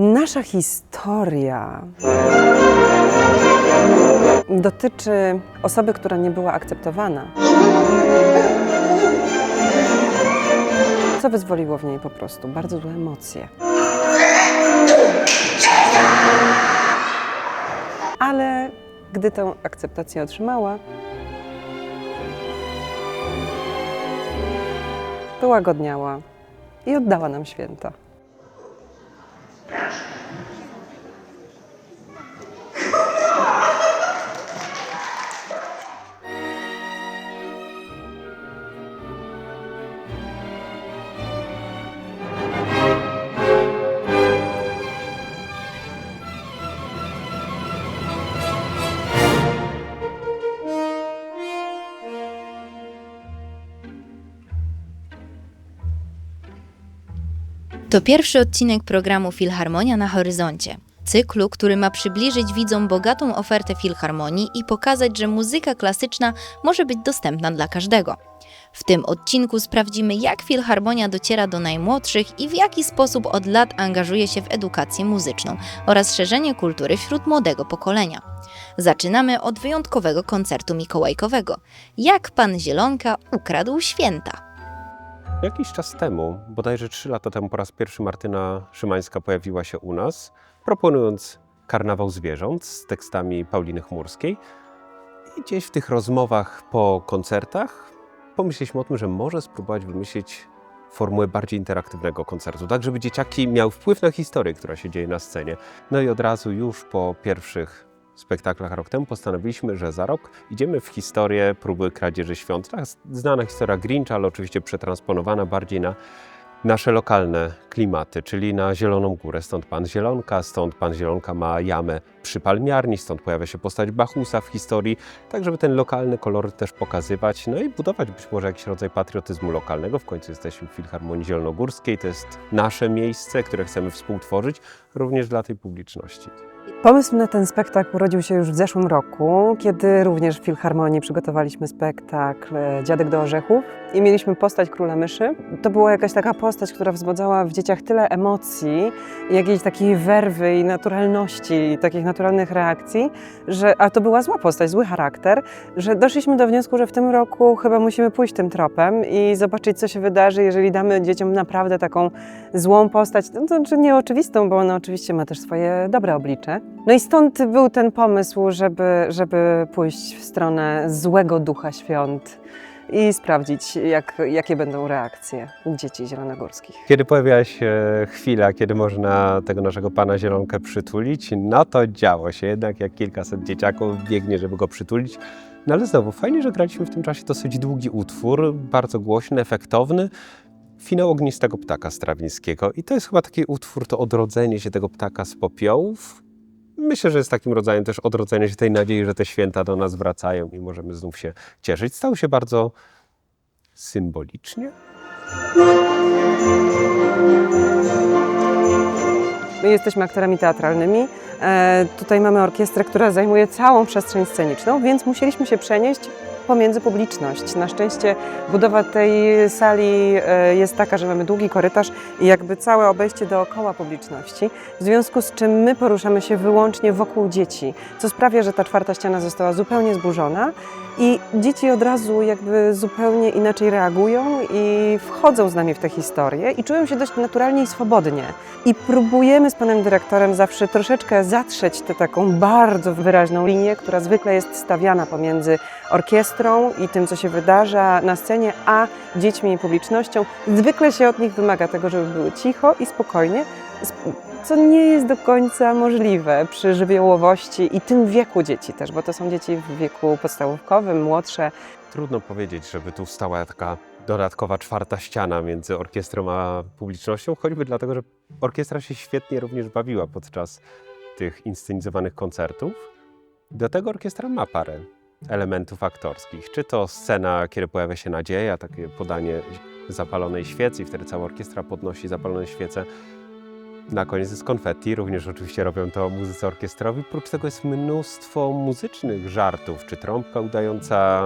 Nasza historia dotyczy osoby, która nie była akceptowana. Co wyzwoliło w niej po prostu bardzo złe emocje. Ale gdy tę akceptację otrzymała, wyłagodniała i oddała nam święta. To pierwszy odcinek programu Filharmonia na Horyzoncie. Cyklu, który ma przybliżyć widzom bogatą ofertę filharmonii i pokazać, że muzyka klasyczna może być dostępna dla każdego. W tym odcinku sprawdzimy, jak filharmonia dociera do najmłodszych i w jaki sposób od lat angażuje się w edukację muzyczną oraz szerzenie kultury wśród młodego pokolenia. Zaczynamy od wyjątkowego koncertu mikołajkowego. Jak pan Zielonka ukradł święta. Jakiś czas temu, bodajże 3 lata temu, po raz pierwszy Martyna Szymańska pojawiła się u nas, proponując karnawał zwierząt z tekstami Pauliny Chmurskiej. I gdzieś w tych rozmowach po koncertach pomyśleliśmy o tym, że może spróbować wymyślić formułę bardziej interaktywnego koncertu, tak żeby dzieciaki miały wpływ na historię, która się dzieje na scenie. No i od razu już po pierwszych spektaklach rok temu postanowiliśmy, że za rok idziemy w historię próby kradzieży świąt. Tak, znana historia Grincha, ale oczywiście przetransponowana bardziej na nasze lokalne klimaty, czyli na Zieloną Górę. Stąd Pan Zielonka, stąd Pan Zielonka ma jamę przy palmiarni, stąd pojawia się postać Bachusa w historii, tak żeby ten lokalny kolor też pokazywać, no i budować być może jakiś rodzaj patriotyzmu lokalnego. W końcu jesteśmy w Filharmonii Zielonogórskiej, to jest nasze miejsce, które chcemy współtworzyć również dla tej publiczności. Pomysł na ten spektakl urodził się już w zeszłym roku, kiedy również w Filharmonii przygotowaliśmy spektakl Dziadek do Orzechów i mieliśmy postać Króla Myszy. To była jakaś taka postać, która wzbudzała w dzieciach tyle emocji, jakiejś takiej werwy i naturalności, takich naturalnych reakcji, że, a to była zła postać, zły charakter, że doszliśmy do wniosku, że w tym roku chyba musimy pójść tym tropem i zobaczyć, co się wydarzy, jeżeli damy dzieciom naprawdę taką złą postać, no to znaczy nieoczywistą, bo ona oczywiście ma też swoje dobre oblicze. No i stąd był ten pomysł, żeby, żeby pójść w stronę złego ducha świąt i sprawdzić, jak, jakie będą reakcje dzieci zielonogórskich. Kiedy pojawia się chwila, kiedy można tego naszego pana Zielonkę przytulić, no to działo się jednak, jak kilkaset dzieciaków biegnie, żeby go przytulić. No ale znowu, fajnie, że graliśmy w tym czasie dosyć długi utwór, bardzo głośny, efektowny. Finał ognistego ptaka Strawińskiego. I to jest chyba taki utwór, to odrodzenie się tego ptaka z popiołów. Myślę, że jest takim rodzajem też odrodzenia się tej nadziei, że te święta do nas wracają i możemy znów się cieszyć. Stał się bardzo symbolicznie. My jesteśmy aktorami teatralnymi. E, tutaj mamy orkiestrę, która zajmuje całą przestrzeń sceniczną, więc musieliśmy się przenieść pomiędzy publiczność. Na szczęście budowa tej sali e, jest taka, że mamy długi korytarz i jakby całe obejście dookoła publiczności, w związku z czym my poruszamy się wyłącznie wokół dzieci, co sprawia, że ta czwarta ściana została zupełnie zburzona i dzieci od razu jakby zupełnie inaczej reagują i wchodzą z nami w tę historię i czują się dość naturalnie i swobodnie. I próbujemy z panem dyrektorem zawsze troszeczkę zatrzeć tę taką bardzo wyraźną linię, która zwykle jest stawiana pomiędzy orkiestrą i tym, co się wydarza na scenie, a dziećmi i publicznością. Zwykle się od nich wymaga tego, żeby były cicho i spokojnie, sp- co nie jest do końca możliwe przy żywiołowości i tym wieku dzieci też, bo to są dzieci w wieku podstawówkowym, młodsze. Trudno powiedzieć, żeby tu stała taka dodatkowa czwarta ściana między orkiestrą a publicznością, choćby dlatego, że orkiestra się świetnie również bawiła podczas tych inscenizowanych koncertów. Do tego orkiestra ma parę elementów aktorskich. Czy to scena, kiedy pojawia się nadzieja, takie podanie zapalonej świecy i wtedy cała orkiestra podnosi zapalone świece. Na koniec jest konfetti, również oczywiście robią to muzycy orkiestrowi. Prócz tego jest mnóstwo muzycznych żartów, czy trąbka udająca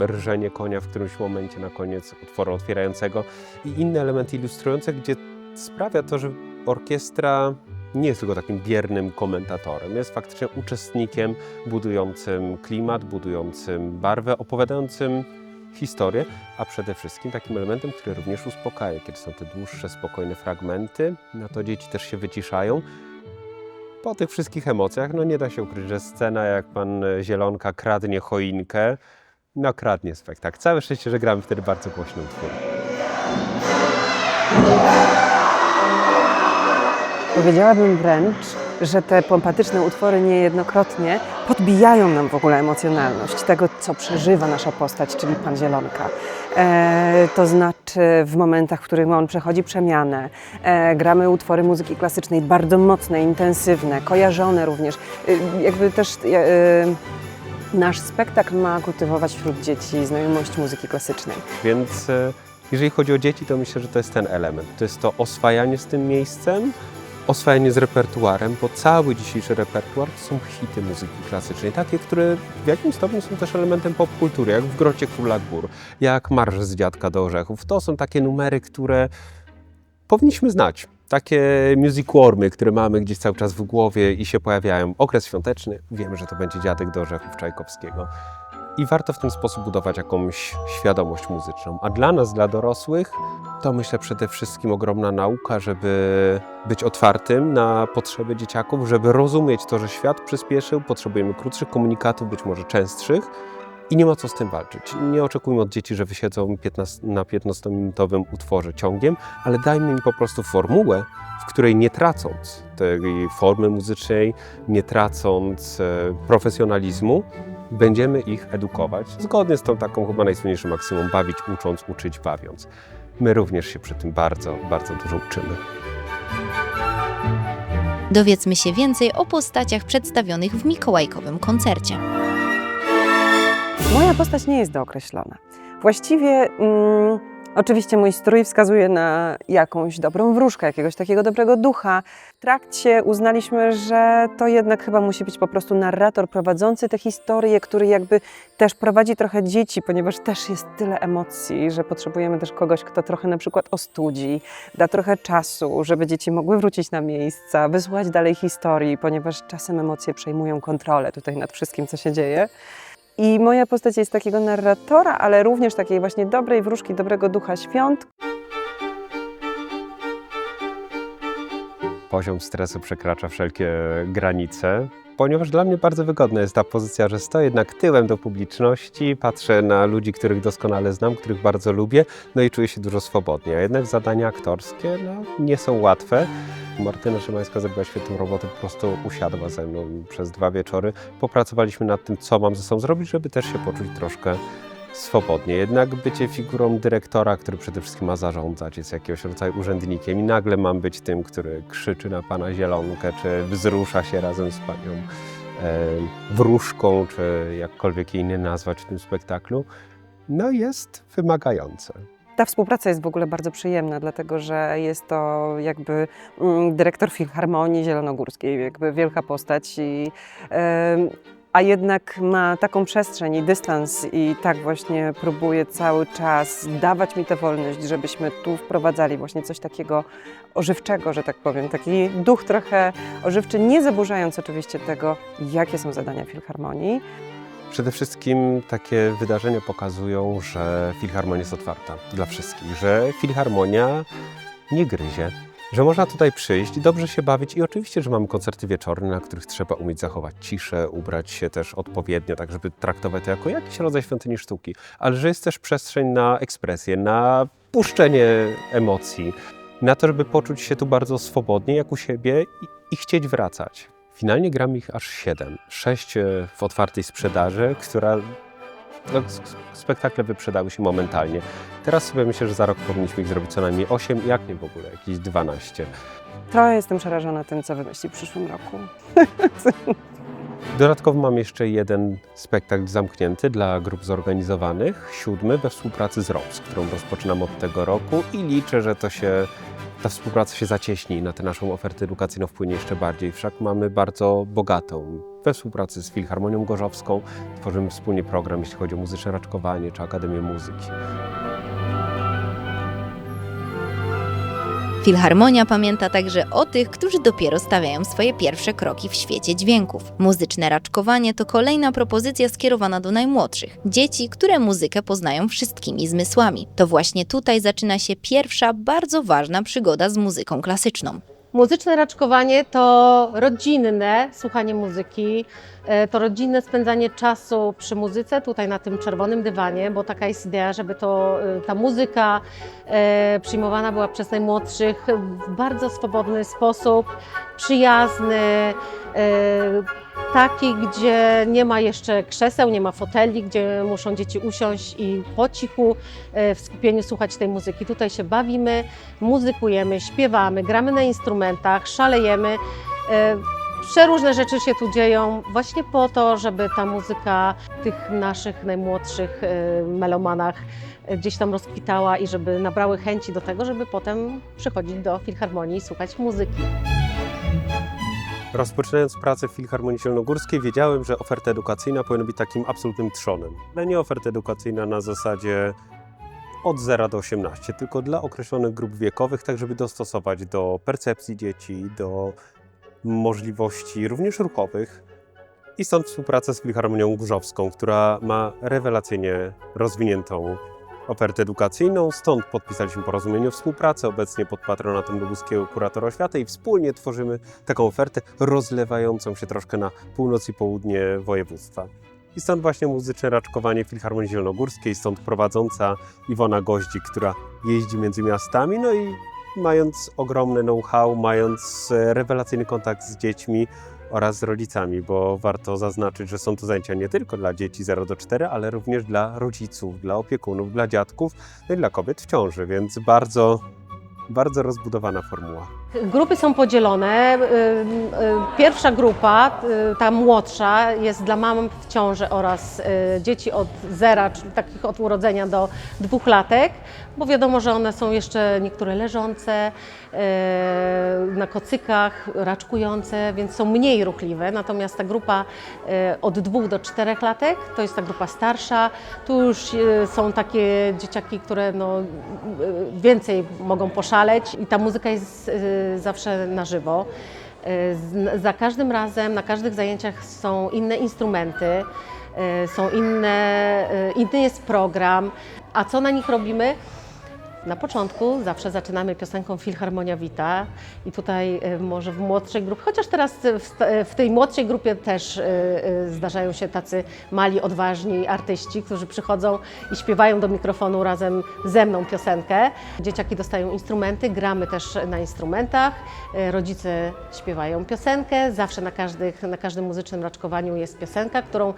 rżenie konia w którymś momencie na koniec utworu otwierającego i inne elementy ilustrujące, gdzie sprawia to, że orkiestra nie jest tylko takim biernym komentatorem, jest faktycznie uczestnikiem budującym klimat, budującym barwę, opowiadającym historię, a przede wszystkim takim elementem, który również uspokaja, kiedy są te dłuższe, spokojne fragmenty, na to dzieci też się wyciszają. Po tych wszystkich emocjach, no nie da się ukryć, że scena, jak pan Zielonka kradnie choinkę, no kradnie spektakl. Całe szczęście, że gramy wtedy bardzo głośno utwór. Powiedziałabym wręcz, że te pompatyczne utwory niejednokrotnie podbijają nam w ogóle emocjonalność tego, co przeżywa nasza postać, czyli Pan Zielonka. E, to znaczy w momentach, w których on przechodzi przemianę, e, gramy utwory muzyki klasycznej bardzo mocne, intensywne, kojarzone również. E, jakby też e, e, nasz spektakl ma kultywować wśród dzieci znajomość muzyki klasycznej. Więc e, jeżeli chodzi o dzieci, to myślę, że to jest ten element. To jest to oswajanie z tym miejscem, oswajanie z repertuarem, bo cały dzisiejszy repertuar to są hity muzyki klasycznej, takie, które w jakimś stopniu są też elementem popkultury, jak w Grocie Króla Gór, jak Marsz z Dziadka do Orzechów. To są takie numery, które powinniśmy znać. Takie music które mamy gdzieś cały czas w głowie i się pojawiają. Okres świąteczny, wiemy, że to będzie Dziadek do Orzechów Czajkowskiego. I warto w ten sposób budować jakąś świadomość muzyczną. A dla nas, dla dorosłych, to myślę przede wszystkim ogromna nauka, żeby być otwartym na potrzeby dzieciaków, żeby rozumieć to, że świat przyspieszył, potrzebujemy krótszych komunikatów, być może częstszych i nie ma co z tym walczyć. Nie oczekujmy od dzieci, że wysiedzą 15, na 15-minutowym utworze ciągiem, ale dajmy im po prostu formułę, w której nie tracąc tej formy muzycznej, nie tracąc e, profesjonalizmu, będziemy ich edukować zgodnie z tą taką chyba najsłynniejszą maksymą bawić, ucząc, uczyć, bawiąc. My również się przy tym bardzo, bardzo dużo uczymy. Dowiedzmy się więcej o postaciach przedstawionych w mikołajkowym koncercie. Moja postać nie jest dookreślona. Właściwie, mm, oczywiście, mój strój wskazuje na jakąś dobrą wróżkę, jakiegoś takiego dobrego ducha. W trakcie uznaliśmy, że to jednak chyba musi być po prostu narrator prowadzący tę historię, który jakby też prowadzi trochę dzieci, ponieważ też jest tyle emocji, że potrzebujemy też kogoś, kto trochę na przykład ostudzi, da trochę czasu, żeby dzieci mogły wrócić na miejsca, wysłuchać dalej historii, ponieważ czasem emocje przejmują kontrolę tutaj nad wszystkim, co się dzieje. I moja postać jest takiego narratora, ale również takiej właśnie dobrej wróżki, dobrego ducha świąt. Poziom stresu przekracza wszelkie granice, ponieważ dla mnie bardzo wygodna jest ta pozycja, że stoję jednak tyłem do publiczności, patrzę na ludzi, których doskonale znam, których bardzo lubię, no i czuję się dużo swobodniej. A jednak zadania aktorskie no, nie są łatwe. Martyna Szymańska zrobiła świetną robotę, po prostu usiadła ze mną przez dwa wieczory. Popracowaliśmy nad tym, co mam ze sobą zrobić, żeby też się poczuć troszkę swobodnie. Jednak bycie figurą dyrektora, który przede wszystkim ma zarządzać, jest jakiegoś rodzaju urzędnikiem i nagle mam być tym, który krzyczy na pana Zielonkę, czy wzrusza się razem z panią e, wróżką, czy jakkolwiek jej inny nazwać w tym spektaklu, no jest wymagające. Ta współpraca jest w ogóle bardzo przyjemna, dlatego że jest to jakby mm, dyrektor Filharmonii Zielonogórskiej, jakby wielka postać, i, em, a jednak ma taką przestrzeń i dystans i tak właśnie próbuje cały czas dawać mi tę wolność, żebyśmy tu wprowadzali właśnie coś takiego ożywczego, że tak powiem, taki duch trochę ożywczy, nie zaburzając oczywiście tego, jakie są zadania Filharmonii. Przede wszystkim takie wydarzenia pokazują, że Filharmonia jest otwarta dla wszystkich, że Filharmonia nie gryzie, że można tutaj przyjść dobrze się bawić i oczywiście, że mamy koncerty wieczorne, na których trzeba umieć zachować ciszę, ubrać się też odpowiednio, tak żeby traktować to jako jakiś rodzaj świątyni sztuki, ale że jest też przestrzeń na ekspresję, na puszczenie emocji, na to, żeby poczuć się tu bardzo swobodnie, jak u siebie i, i chcieć wracać. Finalnie gram ich aż siedem. Sześć e, w otwartej sprzedaży, która no, spektakle wyprzedały się momentalnie. Teraz sobie myślę, że za rok powinniśmy ich zrobić co najmniej 8, jak nie w ogóle, jakieś 12. Trochę jestem przerażona tym, co wymyśli w przyszłym roku. Dodatkowo mam jeszcze jeden spektakl zamknięty dla grup zorganizowanych, siódmy we współpracy z ROPS, którą rozpoczynam od tego roku i liczę, że to się, ta współpraca się zacieśni i na tę naszą ofertę edukacyjną wpłynie jeszcze bardziej. Wszak mamy bardzo bogatą we współpracy z Filharmonią Gorzowską. Tworzymy wspólnie program, jeśli chodzi o muzyczne raczkowanie czy Akademię Muzyki. Filharmonia pamięta także o tych, którzy dopiero stawiają swoje pierwsze kroki w świecie dźwięków. Muzyczne raczkowanie to kolejna propozycja skierowana do najmłodszych dzieci, które muzykę poznają wszystkimi zmysłami. To właśnie tutaj zaczyna się pierwsza, bardzo ważna przygoda z muzyką klasyczną. Muzyczne raczkowanie to rodzinne słuchanie muzyki, e, to rodzinne spędzanie czasu przy muzyce, tutaj na tym czerwonym dywanie, bo taka jest idea, żeby to, e, ta muzyka e, przyjmowana była przez najmłodszych w bardzo swobodny sposób, przyjazny, taki, gdzie nie ma jeszcze krzeseł, nie ma foteli, gdzie muszą dzieci usiąść i po cichu e, w skupieniu słuchać tej muzyki. Tutaj się bawimy, muzykujemy, śpiewamy, gramy na instrumentach, szalejemy. E, Przeróżne rzeczy się tu dzieją właśnie po to, żeby ta muzyka tych naszych najmłodszych e, melomanach gdzieś tam rozkwitała i żeby nabrały chęci do tego, żeby potem przychodzić do filharmonii i słuchać muzyki. Rozpoczynając pracę w Filharmonii Zielonogórskiej, wiedziałem, że oferta edukacyjna powinna być takim absolutnym trzonem. Ale nie oferta edukacyjna na zasadzie od 0 do 18, tylko dla określonych grup wiekowych, tak żeby dostosować do percepcji dzieci, do możliwości również ruchowych. I stąd współpraca z Filharmonią Górzowską, która ma rewelacyjnie rozwiniętą ofertę edukacyjną. Stąd podpisaliśmy porozumienie o współpracy, obecnie pod patronatem Lubuskiego Kuratora Oświaty i wspólnie tworzymy taką ofertę rozlewającą się troszkę na północ i południe województwa. I stąd właśnie muzyczne raczkowanie Filharmonii Zielonogórskiej, stąd prowadząca Iwona Goździk, która jeździ między miastami, no i mając ogromne know-how, mając e, rewelacyjny kontakt z dziećmi oraz z rodzicami, bo warto zaznaczyć, że są to zajęcia nie tylko dla dzieci 0 do 4, ale również dla rodziców, dla opiekunów, dla dziadków, no i dla kobiet w ciąży, więc bardzo, bardzo rozbudowana formuła. Grupy są podzielone. Pierwsza grupa, y, ta młodsza, jest dla mam w ciąży oraz y, dzieci od zera, czyli takich od urodzenia do dwóch latek, bo wiadomo, że one są jeszcze niektóre leżące, y, na kocykach, raczkujące, więc są mniej ruchliwe. Natomiast ta grupa od dwóch do czterech latek to jest ta grupa starsza. Tu już są takie dzieciaki, które no, więcej mogą poszaleć i ta muzyka jest zawsze na żywo. Y, Za każdym razem, na każdych zajęciach są inne instrumenty, y, są inne, y, inny jest program. A co na nich robimy? Na początku zawsze zaczynamy piosenką Filharmonia Wita i tutaj y, może w młodszej grupie, chociaż teraz w, w tej młodszej grupie też y, zdarzają się tacy mali, odważni artyści, którzy przychodzą i śpiewają do mikrofonu razem ze mną piosenkę. Dzieciaki dostają instrumenty, gramy też na instrumentach, rodzice śpiewają piosenkę, zawsze na, każdych, na każdym muzycznym raczkowaniu jest piosenka, którą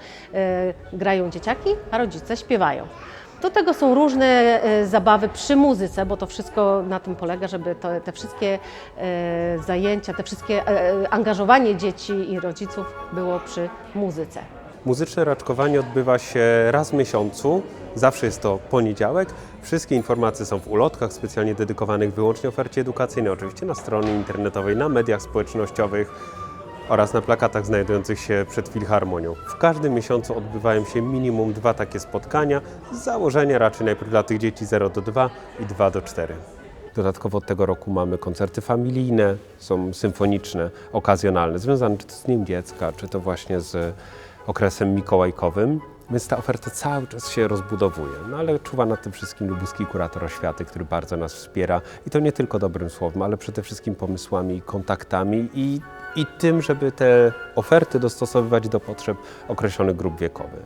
grają dzieciaki, a rodzice śpiewają. Do tego są różne e, zabawy przy muzyce, bo to wszystko na tym polega, żeby to, te wszystkie e, zajęcia, te wszystkie e, angażowanie dzieci i rodziców było przy muzyce. Muzyczne raczkowanie odbywa się raz w miesiącu, zawsze jest to poniedziałek. Wszystkie informacje są w ulotkach specjalnie dedykowanych wyłącznie ofercie edukacyjnej, oczywiście na stronie internetowej, na mediach społecznościowych oraz na plakatach znajdujących się przed Filharmonią. W każdym miesiącu odbywają się minimum dwa takie spotkania, z założenia raczej najpierw dla tych dzieci 0 do 2 i 2 do 4. Dodatkowo od tego roku mamy koncerty familijne, są symfoniczne, okazjonalne, związane czy to z Dniem Dziecka, czy to właśnie z okresem mikołajkowym. Więc ta oferta cały czas się rozbudowuje. No ale czuwa nad tym wszystkim lubuski kurator oświaty, który bardzo nas wspiera. I to nie tylko dobrym słowem, ale przede wszystkim pomysłami, kontaktami i, i tym, żeby te oferty dostosowywać do potrzeb określonych grup wiekowych.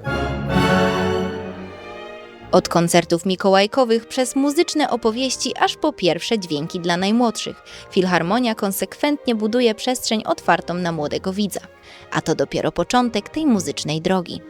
Od koncertów mikołajkowych przez muzyczne opowieści aż po pierwsze dźwięki dla najmłodszych. Filharmonia konsekwentnie buduje przestrzeń otwartą na młodego widza. A to dopiero początek tej muzycznej drogi.